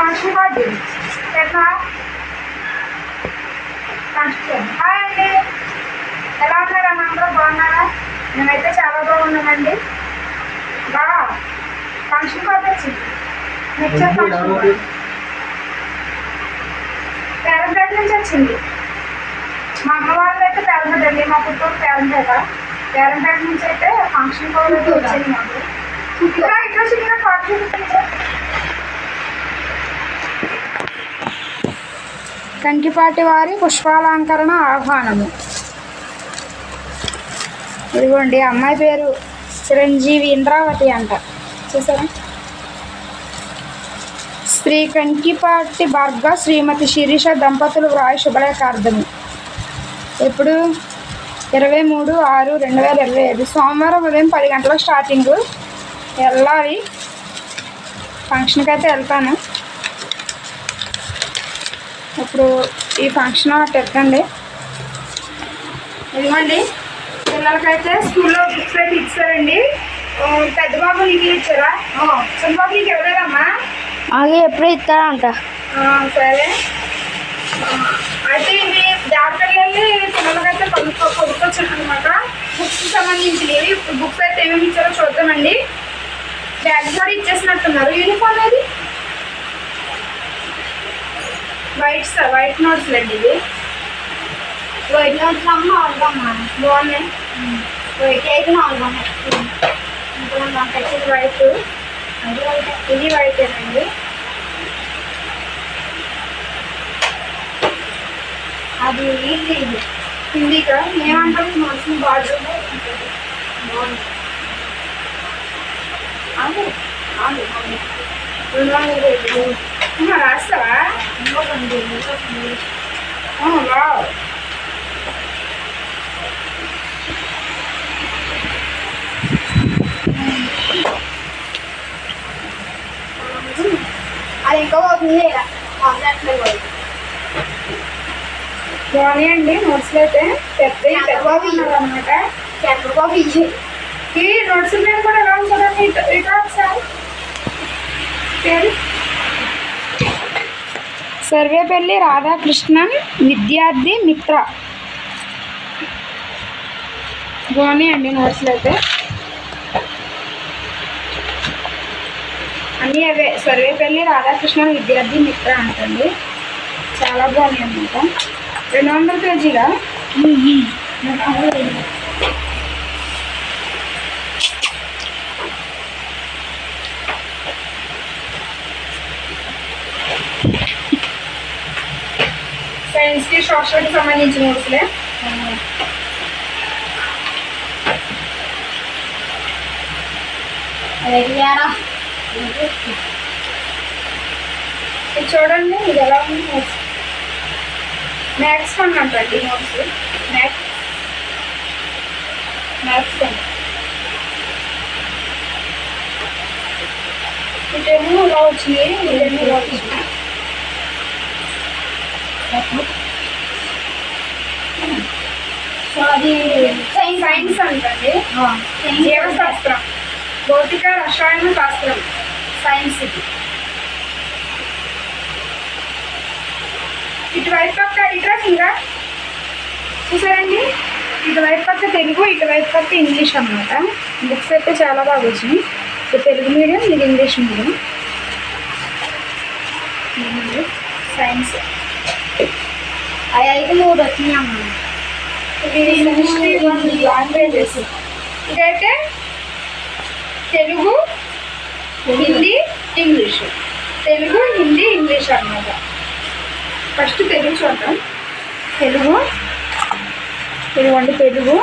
Function card ఎట్లా function hi అండి ఎలా ఉన్నారా అందరూ బాగున్నారా మేమైతే చాలా బాగున్నామండి బా ఫంక్షన్ కార్డ్ వచ్చింది నెక్స్ట్ ఫంక్షన్ కార్డు పేరంపేట నుంచి వచ్చింది మా అమ్మ వాళ్ళు అయితే పేరంపేట అండి మా పుట్టూరు పేరంపేట పేరంపేట నుంచి అయితే ఫంక్షన్ కార్డ్ అయితే వచ్చింది మాకు ఇక్కడ ఇక్కడ చిన్న కార్డు కంకిపాటి వారి పుష్పాలంకరణ ఆహ్వానము. ఇదిగోండి అమ్మాయి పేరు చిరంజీవి ఇంద్రావతి అంట. చూసారా? శ్రీ కంకిపాటి భార్గ శ్రీమతి శిరీష దంపతులు వ్రాయ శుభలేఖార్థము. ఎప్పుడు? ఇరవై మూడు ఆరు రెండు వేల ఇరవై ఐదు. సోమవారం ఉదయం పది గంటలకు స్టార్టింగ్. వెళ్ళాలి. ఫంక్షన్కి అయితే వెళ్తాను. ఇప్పుడు ఈ ఫంక్షన్ ఎత్తండి ఇదిగోండి. పిల్లలకైతే స్కూల్లో బుక్స్ అయితే ఇచ్చారండి. పెద్ద బాబు నీకు ఇచ్చారా? చిన్న బాబు నీకు ఎవరేదమ్మా అలాగే ఎప్పుడూ ఇస్తారంట. సరే. అయితే ఇవి వెళ్ళి పిల్లలకైతే కొనుక్కో కొనుక్కొచ్చాను అనమాట బుక్స్ సంబంధించినవి బుక్స్ అయితే ఏమేమి ఇచ్చారో చూద్దామండి. బ్యాగ్ కూడా ఇచ్చేసినట్టున్నారు. యూనిఫామ్ ఏది? వైట్ సార్ వైట్ నోట్స్ అండి ఇది వైట్ నోట్స్ అమ్మ నాలుగమ్మా బాగున్నాయి వైట్ అయితే నాలుగమ్మ ఇది వైట్ ఇది వైట్ అండి అది ఇది ఇది హిందీకా ఏమంటారు నోట్స్ బార్డర్ బాగుంది ఆగు, ఆగు, ఆగు. అమ్మ, రాస్తావా wow. అది ఇంకా పోతుంది ఆన్లైన్లో పోయి బాగున్నాయండి నోట్స్లు అయితే పెద్ద పెద్దవి అనమాట చంద్రబాబు ఇచ్చి ఈ నోట్స్ మీద కూడా ఎలా ఉంటుందండి ఇటు ఇటు ఒకసారి పేరు సర్వేపల్లి రాధాకృష్ణన్ విద్యార్థి మిత్ర. బాగున్నాయండి నోట్స్లు అయితే. అన్నీ అవే. సర్వేపల్లి రాధాకృష్ణన్ విద్యార్థి మిత్ర అంటండి. చాలా బాగున్నాయి అన్నమాట. రెండు వందల పేజీలా? సైన్స్కి సోషల్కి సంబంధించిన నోట్స్లే అదేరా ఇది చూడండి ఇది ఎలా ఉంది నోట్స్ మ్యాథ్స్ వన్ అంటండి నోట్స్ మ్యాథ్స్ మ్యాథ్స్ వన్ ఇటేమో ఇలా వచ్చినాయి ఇదేమో ఇలా వచ్చినాయి సో అది సైన్స్ అంటండి. జీవశాస్త్రం భౌతిక రసాయన శాస్త్రం. సైన్స్ ఇది ఇటువైపు పక్క ఇట్రా ఇంకా చూసారండి? ఇటువైపు పక్క తెలుగు ఇటువైపు పక్క ఇంగ్లీష్ అన్నమాట. బుక్స్ అయితే చాలా బాగా వచ్చినాయి. ఇది తెలుగు మీడియం ఇది ఇంగ్లీష్ మీడియం. సైన్స్ అవి అయితే మూడు వచ్చినాయి అమ్మ ఇది హిస్టరీ లాంగ్వేజెస్ ఇదైతే తెలుగు హిందీ ఇంగ్లీష్ తెలుగు హిందీ ఇంగ్లీష్ అన్నమాట ఫస్ట్ తెలుగు చూద్దాం తెలుగు ఇదిగోండి తెలుగు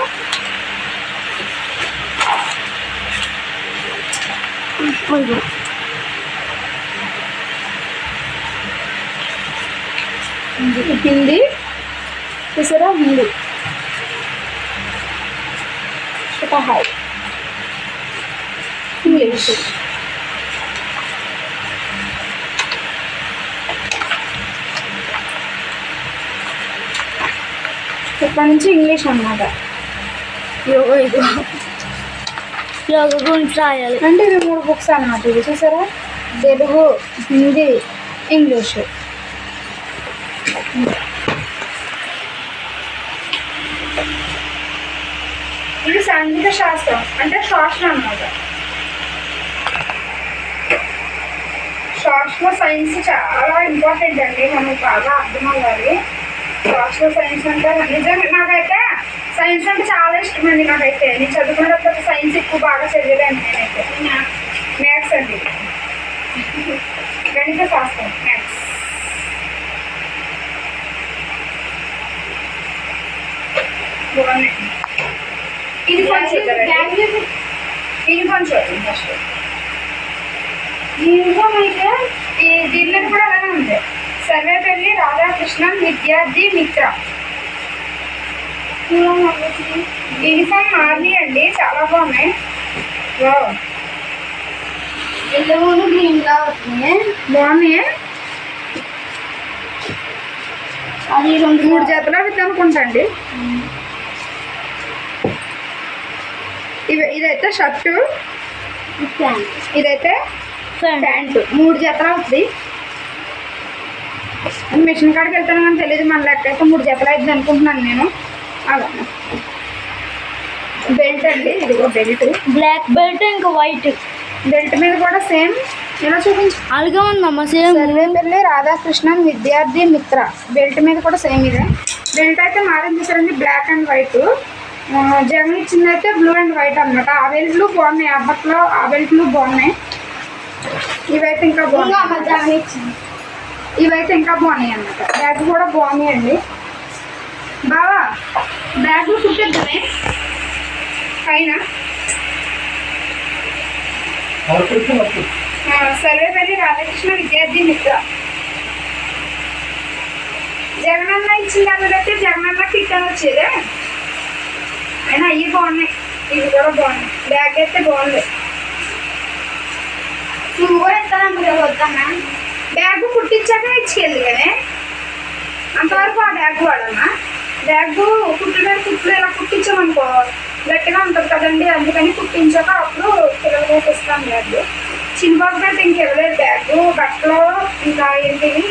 హిందీ చూసారా? హిందీ హాయ్. ఇంగ్లీష్ ఇప్పటి నుంచి ఇంగ్లీష్ అన్నమాట. యోగ ఇది యోగ గురించి రాయాలి. అంటే ఇవి మూడు బుక్స్ అన్నమాట ఇవి. చూసారా? తెలుగు హిందీ ఇంగ్లీషు. ఇది సాంఘిక శాస్త్రం అంటే సోషల్ అన్నమాట. సోషల్ సైన్స్ చాలా ఇంపార్టెంట్ అండి మనకు బాగా అర్థం అవ్వాలి. సోషల్ సైన్స్ అంటే నిజంగా నాకైతే సైన్స్ అంటే చాలా ఇష్టం అండి నాకైతే. నేను చదువుకున్నప్పుడు సైన్స్ ఎక్కువ బాగా చదివేదాన్ని నేనైతే. మ్యాథ్స్ అండి. గణిత శాస్త్రం బాగున్నాయి ఇది ఇది కొంచెం ఫస్ట్ యూనిఫామ్ అయితే ఈ దీనిలో కూడా అలానే ఉంది. సర్వేపల్లి రాధాకృష్ణన్ విద్యార్థి మిత్ర. యూనిఫామ్ ఆర్మీ అండి చాలా బాగున్నాయి. ఎల్లో గ్రీన్గా వస్తుంది బాగున్నాయి? అది రెండు మూడు జతలు అవుతుంది అనుకుంటా అండి. ఇవి ఇదైతే షర్టు ఇదైతే ప్యాంటు. మూడు జతలు అవుతుంది మిషన్ కాడికి వెళ్తాను కానీ తెలియదు మన లెక్క అయితే మూడు జతలు అవుతుంది అనుకుంటున్నాను నేను. అలా. బెల్ట్ అండి ఇదిగో బెల్ట్. బ్లాక్ బెల్ట్ ఇంకా వైట్. బెల్ట్ మీద కూడా సేమ్. ఇలా చూపించు? అలాగే ఉందమ్మా సేమ్. సర్వేపల్లి రాధాకృష్ణన్ విద్యార్థి మిత్ర. బెల్ట్ మీద కూడా సేమ్ ఇదే. బెల్ట్ అయితే మారింది చూసారండి బ్లాక్ అండ్ వైట్. జగన్ ఇచ్చింది అయితే బ్లూ అండ్ వైట్ అన్నమాట. ఆ బెల్ట్లు బాగున్నాయి. అప్పట్లో ఆ బెల్ట్లు బాగున్నాయి. ఇవైతే ఇంకా బాగున్నాయి. ఇవైతే ఇంకా బాగున్నాయి అన్నమాట. బ్యాగ్ కూడా బాగున్నాయండి. బావా బ్యాగ్ కుట్టిద్దామే? పైన. సర్వేపల్లి రాధాకృష్ణ విద్యార్థి మిత్ర జగనన్న ఇచ్చిన దాన్ని బట్టి జగనన్న కిట్ అని వచ్చేదే? అవి బాగున్నాయి ఇవి కూడా బాగున్నాయి బ్యాగ్ అయితే బాగుంది నువ్వు కూడా ఇస్తానమ్మా వద్దన్నా బ్యాగ్ కుట్టించాక ఇచ్చుకెళ్ళి కానీ అంతవరకు ఆ బ్యాగ్ వాడమ్మా బ్యాగ్ కుట్టు కుట్లు ఇలా కుట్టించామనుకో గట్టిగా ఉంటుంది కదండి అందుకని కుట్టించాక అప్పుడు పిల్లలకి ఇస్తాం బ్యాగ్ చిన్నబాబు అయితే ఇంకెవలేదు బ్యాగ్ బట్టలు ఇంకా ఏంటివి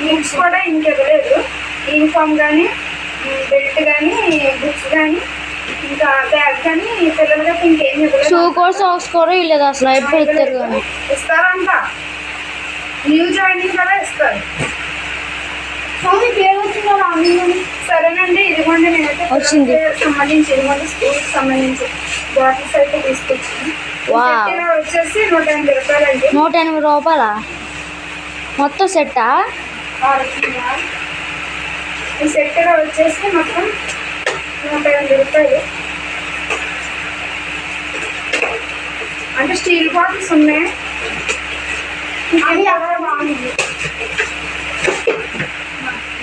బుక్స్ కూడా ఇంకెవలేదు యూనిఫామ్ కానీ బెల్ట్ కానీ బుక్స్ కానీ ఇంకా బ్యాగ్ కానీ పిల్లలకి ఇంకేం ఇవ్వలేదు? షూ కూడా సాక్స్ కూడా ఇవ్వలేదు అసలు. ఎప్పుడు ఇస్తారు కానీ. ఇస్తారంట. న్యూ జాయినింగ్ కూడా ఇస్తారు. స్వామి పేరు వచ్చిందా సరేనండి ఇదిగోండి నేనైతే వచ్చింది. సంబంధించి ఇదిగోండి స్కూల్కి సంబంధించి బాటిల్స్ అయితే ఇలా వచ్చేసి నూట ఎనభై రూపాయలండి. నూట ఎనభై రూపాయలా? మొత్తం సెట్టా. ఈ సెట్ వచ్చేసి మొత్తం నూట ఎనభై రూపాయలు అంటే స్టీల్ బాటిల్స్ ఉన్నాయి అది అలా బాగుంది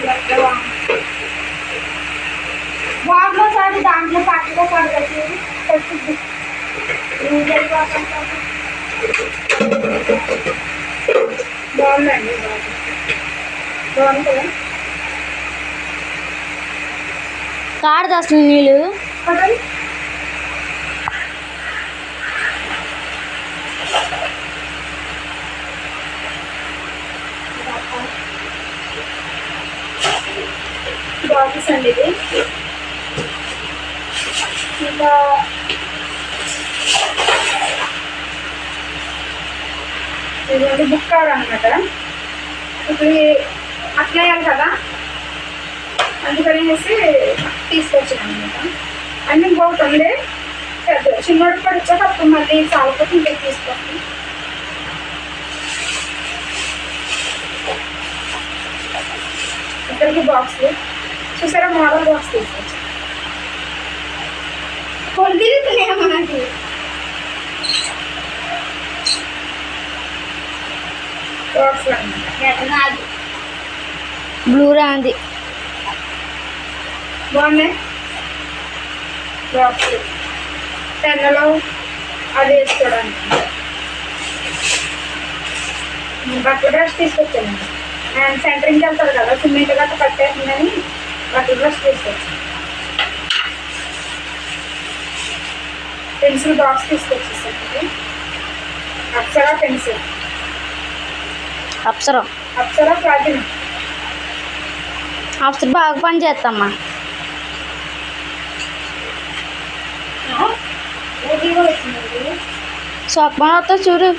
ఎక్కడ బాగుంది వాటిలో సారి దాంట్లో పట్టుకో పడగట్టి పట్టుద్ది బాగుందండి బాగుంది బాగుంది కదా కాడ అసలు నీళ్ళు? పదండి. అండి ఇది ఇంకా ఇది బుక్ కవర్ అనమాట ఇప్పుడు అట్లా కదా? అందుకనేసి తీసుకొచ్చాను అనమాట అన్ని ఇంకొకటి ఉంది పెద్ద చిన్నోడు కూడా వచ్చాక అప్పుడు మళ్ళీ చాలకపోతే ఇంకొక తీసుకొస్తాను ఇద్దరికి బాక్స్ చూసారా మోడల్ బాక్స్ తీసుకొచ్చాను కొలిదిరితున్నాయమ్మా నాకు బాక్స్ అనమాట బ్లూ రాంది. బాగున్నాయి? బాక్స్ పెన్నులో అది వేసుకోవడానికి. బట్టల బ్రష్ తీసుకొచ్చాను. అండ్ సెంటరింగ్కి వెళ్తారు కదా సిమెంట్ గట్ట పట్టేసిందని బట్టల బ్రష్ తీసుకొచ్చాను. పెన్సిల్ బాక్స్ తీసుకొచ్చేసాను. అక్షర పెన్సిల్. అప్సరం? అప్సరా ప్లాటినా. ఆఫ్టర్ బాగా పని చేస్తామ్మా. ఏది కూడా వచ్చింది సోకమా వస్తా చూడు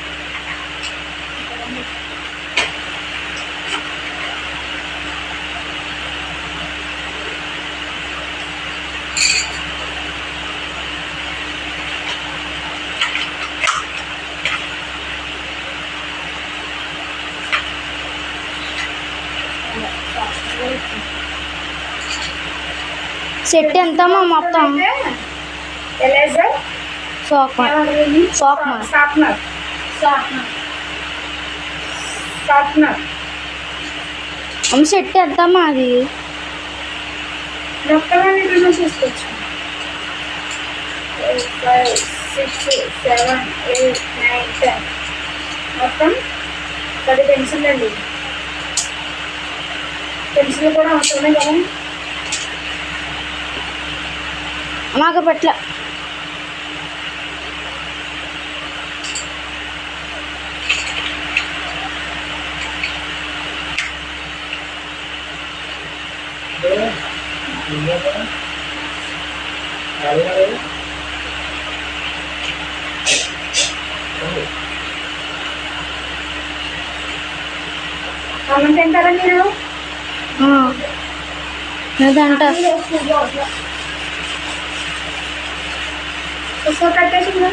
సెట్ ఎంతమ్మా మొత్తం? ఎలేజర్? సోకమా సాప్నర్ సాప్నర్ అమ్మ సెట్ ఎంతమ్మా అది? మొక్కలన్నీ రిమూవ్ చేసుకోవచ్చు. Five six seven eight nine ten. మొత్తం పది పెన్సిల్ అండి. పెన్సిల్ కూడా అవసరమే కదా? మాకు పెట్ల తింటారా మీరు అదంట పుస్తకం కట్టేసిందా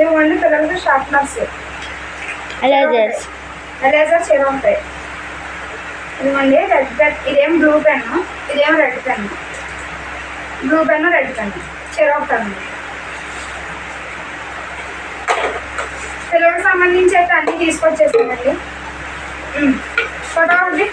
ఇవ్వండి పిల్లలకి షార్ప్నర్స్ ఎలేజర్స్ ఎరేజర్ చీర ఉంటాయి ఇదిగోండి రెడ్ పెన్. ఇదేం బ్లూ పెన్ ఇదేం red pen blue pen red pen చీర పెన్ పిల్లలకు సంబంధించి అయితే అన్నీ తీసుకొచ్చేసానండి ఉమ్. ఫోటో ఒకటి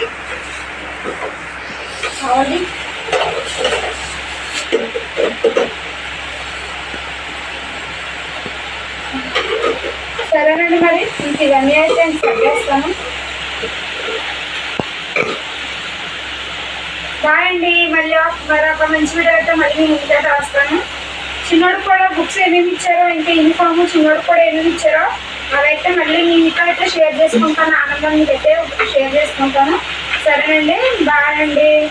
సరేనండి మరి. ఇంక ఇవన్నీ అయితే నేను సెట్ చేస్తాను. బాయ్ అండి. మళ్ళీ ఒక- మరొక మంచి వీడియో అయితే మళ్ళీ నేను ఇంకా రాస్తాను చిన్నోడు కూడా బుక్స్ ఏమేమి ఇచ్చారో ఇంకా యూనిఫామ్ చిన్నోడు కూడా ఏమేమి ఇచ్చారో అవైతే మళ్ళీ మీతో అయితే షేర్ చేసుకుంటాను. ఆనందం మీకైతే షేర్ చేసుకుంటాను. సరేనండి. బాయ్ అండి.